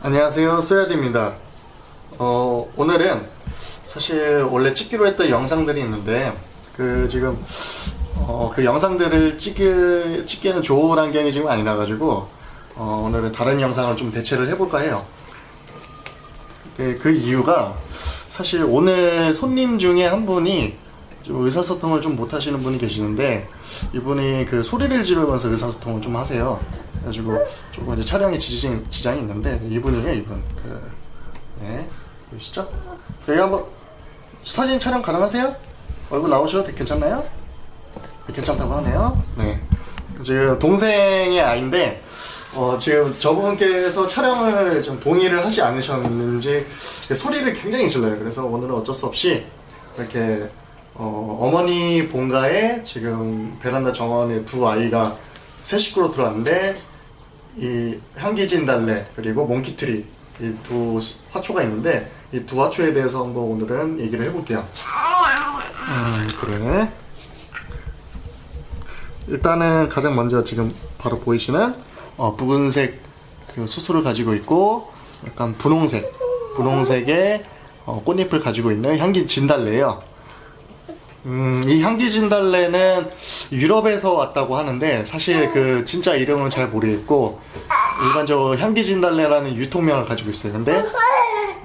안녕하세요 소야디입니다. 어, 오늘은 사실 원래 찍기로 했던 영상들이 있는데 그 지금 어, 그 영상들을 찍기, 찍기에는 좋은 환경이 지금 아니라 가지고 어, 오늘은 다른 영상을 좀 대체를 해볼까 해요. 그, 그 이유가 사실 오늘 손님 중에 한 분이 좀 의사소통을 좀 못하시는 분이 계시는데 이분이 그 소리를 지르면서 의사소통을 좀 하세요. 그래가지고 조금 이제 촬영에 지장, 지장이 있는데 이분이에요 이분. 그, 네 보이시죠? 여기 한번 사진 촬영 가능하세요? 얼굴 나오셔도 되- 괜찮나요? 네, 괜찮다고 하네요. 네. 지금 동생의 아이인데 어, 지금 저분께서 촬영을 좀 동의를 하지 않으셨는지 소리를 굉장히 질러요. 그래서 오늘은 어쩔 수 없이 이렇게 어, 머니 본가에 지금 베란다 정원에 두 아이가 세 식구로 들어왔는데 이 향기진 달래 그리고 몽키트리 이 두 화초가 있는데 이 두 화초에 대해서 한번 오늘은 얘기를 해볼게요. 음, 그래. 일단은 가장 먼저 지금 바로 보이시는 어, 붉은색 그 수술을 가지고 있고 약간 분홍색 분홍색의 어, 꽃잎을 가지고 있는 향기 진달래예요. 음, 이 향기 진달래는 유럽에서 왔다고 하는데 사실 그 진짜 이름은 잘 모르겠고 일반적으로 향기 진달래라는 유통명을 가지고 있어요. 근데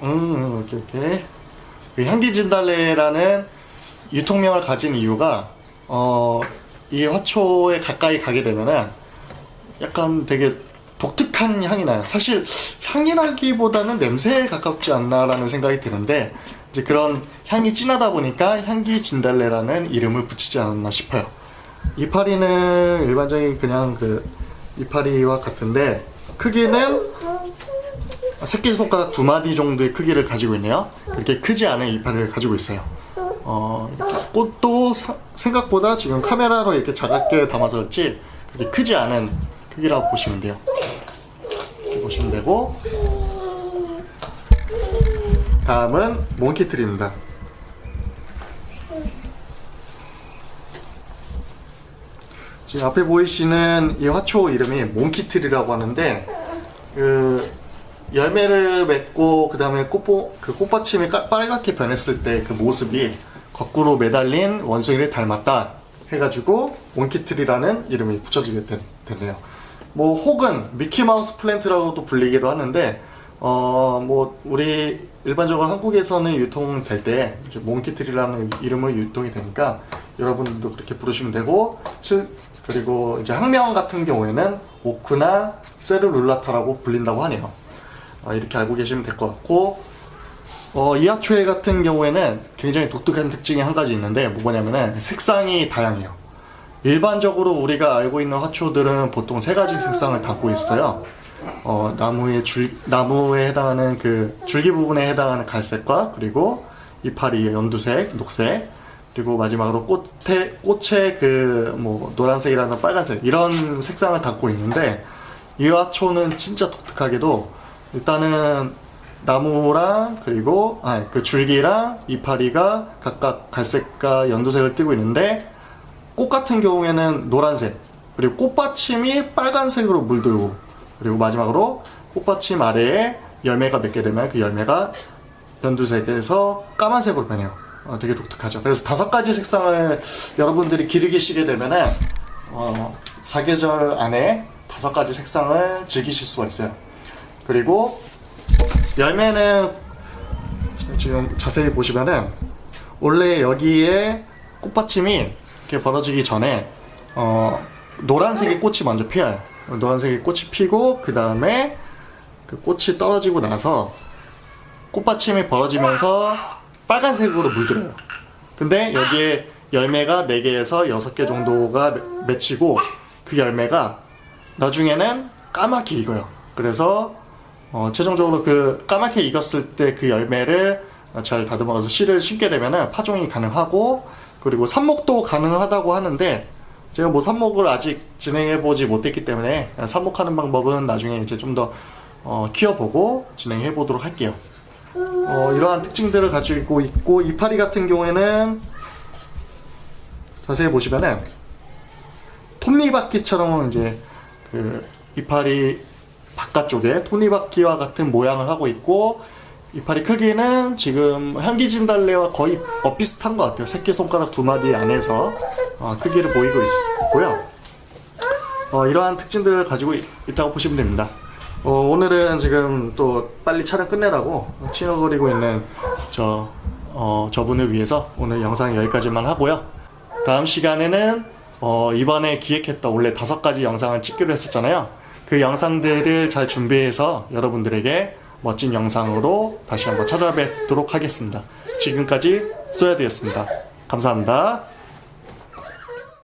음, 이렇게 이렇게 이 향기 진달래라는 유통명을 가진 이유가 어, 이 화초에 가까이 가게 되면은 약간 되게 독특한 향이 나요. 사실 향이 나기보다는 냄새에 가깝지 않나라는 생각이 드는데 이제 그런 향이 진하다 보니까 향기 진달래라는 이름을 붙이지 않았나 싶어요. 이파리는 일반적인 그냥 그 이파리와 같은데 크기는 새끼손가락 두 마디 정도의 크기를 가지고 있네요. 그렇게 크지 않은 이파리를 가지고 있어요. 어, 꽃도 사- 생각보다 지금 카메라로 이렇게 작게 담아서 그렇지 그렇게 크지 않은 크기라고 보시면 돼요. 이렇게 보시면 되고 다음은 몽키트리입니다. 지금 앞에 보이시는 이 화초 이름이 몽키트리라고 하는데 그 열매를 맺고 그 다음에 꽃보, 그 꽃받침이 까- 빨갛게 변했을 때 그 모습이 거꾸로 매달린 원숭이를 닮았다 해가지고 몽키트리라는 이름이 붙여지게 된- 됐네요. 뭐 혹은 미키마우스 플랜트라고도 불리기도 하는데 어 뭐 우리 일반적으로 한국에서는 유통될 때 몽키트리라는 이름으로 유통이 되니까 여러분들도 그렇게 부르시면 되고 실- 그리고 이제 학명 같은 경우에는 오크나 세르룰라타라고 불린다고 하네요. 어, 이렇게 알고 계시면 될 것 같고 어, 이하초에 같은 경우에는 굉장히 독특한 특징이 한 가지 있는데 뭐냐면은 색상이 다양해요. 일반적으로 우리가 알고 있는 화초들은 보통 세 가지 색상을 담고 있어요. 어, 나무의 줄, 나무에 해당하는 그 줄기 부분에 해당하는 갈색과 그리고 이파리의 연두색, 녹색, 그리고 마지막으로 꽃에, 꽃의 그, 뭐, 노란색이라는 빨간색, 이런 색상을 담고 있는데, 이 화초는 진짜 독특하게도, 일단은 나무랑, 그리고, 아, 그 줄기랑 이파리가 각각 갈색과 연두색을 띠고 있는데, 꽃 같은 경우에는 노란색, 그리고 꽃받침이 빨간색으로 물들고, 그리고 마지막으로 꽃받침 아래에 열매가 맺게 되면 그 열매가 연두색에서 까만색으로 변해요. 어, 되게 독특하죠. 그래서 다섯 가지 색상을 여러분들이 기르기 시게 되면은, 어, 사계절 안에 다섯 가지 색상을 즐기실 수가 있어요. 그리고 열매는 지금 자세히 보시면은 원래 여기에 꽃받침이 이렇게 벌어지기 전에 어, 노란색의 꽃이 먼저 피어요. 노란색의 꽃이 피고 그 다음에 그 꽃이 떨어지고 나서 꽃받침이 벌어지면서 빨간색으로 물들어요. 근데 여기에 열매가 4개에서 6개 정도가 맺- 맺히고 그 열매가 나중에는 까맣게 익어요. 그래서 어, 최종적으로 그 까맣게 익었을 때 그 열매를 잘 다듬어서 씨를 심게 되면은 파종이 가능하고 그리고 삽목도 가능하다고 하는데 제가 뭐 삽목을 아직 진행해 보지 못했기 때문에 삽목하는 방법은 나중에 이제 좀 더 어, 키워보고 진행해 보도록 할게요. 어, 이러한 특징들을 가지고 있고 이파리 같은 경우에는 자세히 보시면은 톱니바퀴처럼 이제 그 이파리 바깥쪽에 토니바퀴와 같은 모양을 하고 있고 이파리 크기는 지금 향기진달래와 거의 어, 비슷한 것 같아요. 새끼손가락 두 마디 안에서 어, 크기를 보이고 있고요. 어, 이러한 특징들을 가지고 있, 다고 보시면 됩니다. 어, 오늘은 지금 또 빨리 촬영 끝내라고 칭얼거리고 있는 저, 어, 저분을 위해서 오늘 영상 여기까지만 하고요. 다음 시간에는 어, 이번에 기획했던 원래 다섯 가지 영상을 찍기로 했었잖아요. 그 영상들을 잘 준비해서 여러분들에게 멋진 영상으로 다시 한번 찾아뵙도록 하겠습니다. 지금까지 쏘야드였습니다. 감사합니다.